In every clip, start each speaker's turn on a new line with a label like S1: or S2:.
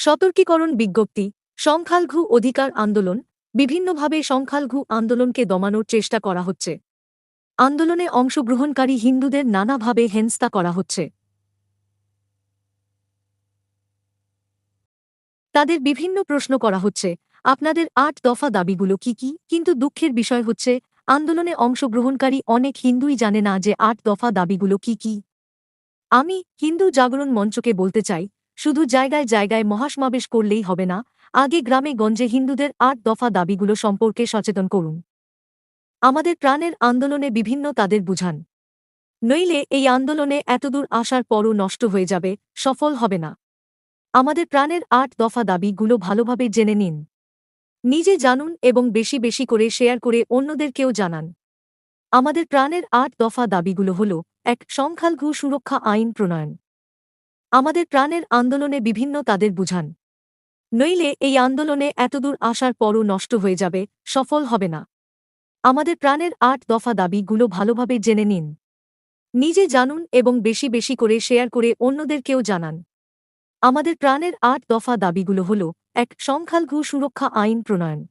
S1: সতর্কীকরণ বিজ্ঞপ্তি, সংখ্যালঘু অধিকার আন্দোলন, বিভিন্নভাবে সংখ্যালঘু আন্দোলনকে দমানোর চেষ্টা করা হচ্ছে। আন্দোলনে অংশগ্রহণকারী হিন্দুদের নানাভাবে হেনস্তা করা হচ্ছে। তাদের বিভিন্ন প্রশ্ন করা হচ্ছে, আপনাদের আট দফা দাবিগুলো কি কি? কিন্তু দুঃখের বিষয় হচ্ছে, আন্দোলনে অংশগ্রহণকারী অনেক হিন্দুই জানে না যে আট দফা দাবিগুলো কি কি। আমি হিন্দু জাগরণ মঞ্চকে বলতে চাই শুধু জায়গায় জায়গায় মহাসমাবেশ করলেই হবে না, আগে গ্রামে গঞ্জে হিন্দুদের আট দফা দাবিগুলো সম্পর্কে সচেতন করুন। আমাদের প্রাণের আন্দোলনে বিভিন্ন তাদের বুঝান। নইলে এই আন্দোলনে এতদূর আসার পরও নষ্ট হয়ে যাবে, সফল হবে না। আমাদের প্রাণের আট দফা দাবিগুলো ভালোভাবে জেনে নিন। নিজে জানুন এবং বেশি বেশি করে শেয়ার করে অন্যদেরকেও জানান। আমাদের প্রাণের আট দফা দাবিগুলো হল, এক, সংখ্যালঘু সুরক্ষা আইন প্রণয়ন। আমাদের প্রাণের আন্দোলনে বিভিন্ন তাদের বুঝান। নইলে এই আন্দোলনে এতদূর আসার পরও নষ্ট হয়ে যাবে, সফল হবে না। আমাদের প্রাণের আট দফা দাবিগুলো ভালোভাবে জেনে নিন। নিজে জানুন এবং বেশি বেশি করে শেয়ার করে অন্যদেরকেও জানান। আমাদের প্রাণের আট দফা দাবিগুলো হল, এক, সংখ্যালঘু সুরক্ষা আইন প্রণয়ন।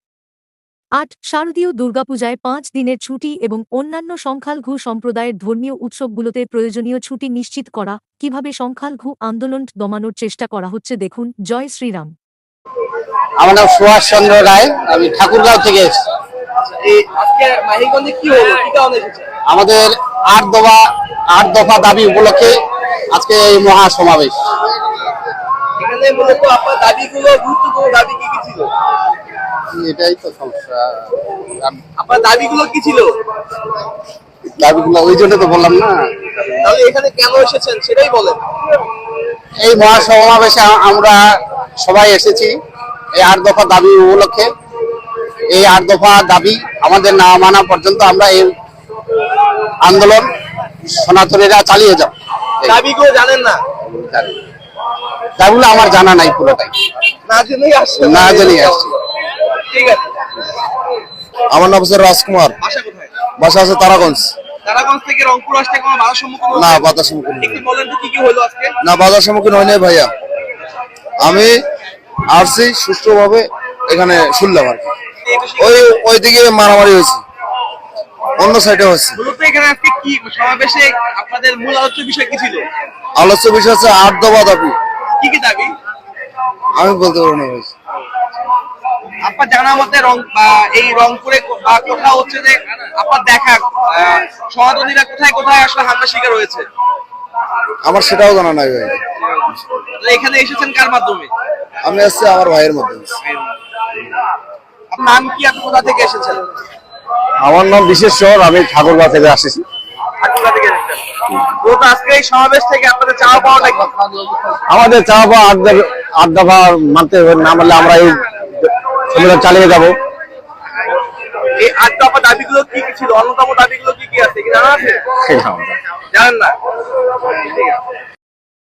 S1: আট শারদীয় দুর্গাপূজায় পাঁচ দিনের ছুটি এবং অন্যান্য সংখ্যালঘু সম্প্রদায়ের ধর্মীয় উৎসবগুলোতে প্রয়োজনীয় ছুটি নিশ্চিত করা কীভাবে সংখ্যালঘু আন্দোলন দমানোর চেষ্টা করা হচ্ছে দেখুন জয় শ্রীরাম।
S2: আমার নাম সুভাষ চন্দ্র রায় আমি ঠাকুরগাঁও থেকে এসেছি। আমাদের আট দফা আট দফা দাবি উপলক্ষে আজকে এই মহা সমাবেশ
S3: এখানে মূলত আপনার দাবিগুলো গুরুত্বপূর্ণ দাবি কি?
S2: এটাই তো সমস্যা।
S3: আপনার দাবিগুলো কি ছিল?
S2: দাবিগুলো ওই জন্য তো বললাম না।
S3: তাহলে এখানে কেন এসেছেন সেটাই বলেন।
S2: এই মহা সমাবেশে আমরা সবাই এসেছি। এই আট দফা দাবি উপলক্ষে। এই আট দফা দাবি আমাদের না মানা পর্যন্ত আমরা এই আন্দোলন সনাতনীরা চালিয়ে যাব।
S3: দাবিগুলো জানেন না?
S2: দাবিগুলো আমার জানা নাই পুরোটাই।
S3: না জেনেই আসছেন।
S2: না জেনেই আসছি।
S3: ঠিক আছে।
S4: আমার নাম হচ্ছে রাজকুমার।
S3: বাসা কোথায়?
S4: বাসা আছে তারাগঞ্জ।
S3: তারাগঞ্জ থেকে রংপুর আসতে কোনো বাধার সম্মুখীন
S4: না বাধার সম্মুখীন
S3: একটু বলেন তো কি কি হলো আজকে?
S4: না বাধার সম্মুখীন নাই ভাইয়া। আমি আসছি সুষ্ঠুভাবে এখানে শুনলাম আর কি। ওই ওইদিকে মারামারি হয়েছে। অন্য সাইডে হয়েছে
S3: মূলত এখানে আজকে কি সমাবেশে আপনাদের মূল আলোচ্য বিষয় কি ছিল?
S4: আলোচ্য বিষয় হচ্ছে আট দফা দাবি।
S3: কি কি দাবি?
S4: আমি বলতে পারব না
S3: আপনার জানা মতে রং এই রংপুরে বা কোথাও হচ্ছে যে আপনার দেখা সনাতনীরা কোথায় কোথায় আসলে হামলা শিকার হয়েছে?
S4: আমার সেটাও জানা নাই ভাই।
S3: এখানে এসেছেন কার মাধ্যমে?
S4: আমি আসছি আমার ভাইয়ের মধ্যে
S3: নাম কি? আপনি কোথা থেকে এসেছেন?
S4: আমার নাম বিশেষ বিশেশ্বর আমি ঠাকুরগাঁ থেকে আসছি।
S3: আর কোথা থেকে এসেছেন। তো তো আজকে এই সমাবেশ থেকে আপনাদের চাওয়া পাওয়াটা কি?
S4: আমাদের চাওয়া পাওয়া আড্ডা আড্ডা মানতে হবে না মানলে আমরা এই সংবিধান চালিয়ে যাব।
S3: এই আট দফা দাবিগুলো কি কি ছিল? অন্যতম দাবিগুলো কি কি আছে? কি জানা আছে? জানেন না?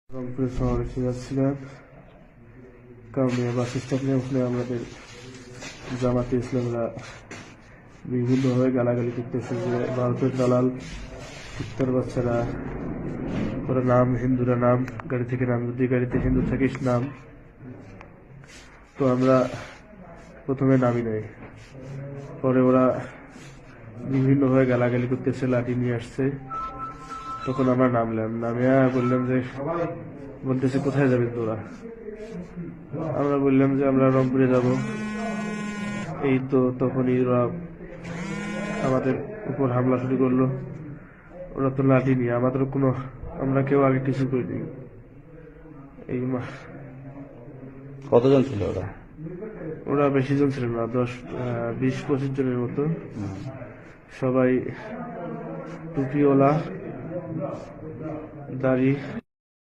S5: রংপুরের সমাবেশে যাচ্ছিলাম কারণে বাস স্টপে উঠলে আমাদের জামাতে ইসলামরা বিভিন্নভাবে গালাগালি করতেছে যে ভারতের দালাল উত্তর বাচ্চারা ওরা নাম হিন্দুরা নাম গাড়ি থেকে নাম যদি গাড়িতে হিন্দু থাকিস নাম। তো আমরা প্রথমে নামি নাই পরে ওরা বিভিন্নভাবে গালাগালি করতেছে, লাঠি নিয়ে আসছে। তখন আমরা নামলাম। নামিয়া বললাম যে, বলতেছে, কোথায় যাবেন তোরা? আমরা বললাম যে, আমরা রংপুরে যাব। এই তো তখনই ওরা আমাদের উপর হামলা শুরু করল। ওরা তো লাঠি নিয়ে, আমাদের কোনো, আমরা কেউ আগে কিছু করিনি। এই মা-
S6: কতজন ছিল ওরা?
S5: ওরা বেশি জন ছিলেন না দশ বিশ পঁচিশ জনের মতো। সবাই টুপিওয়ালা দাড়ি।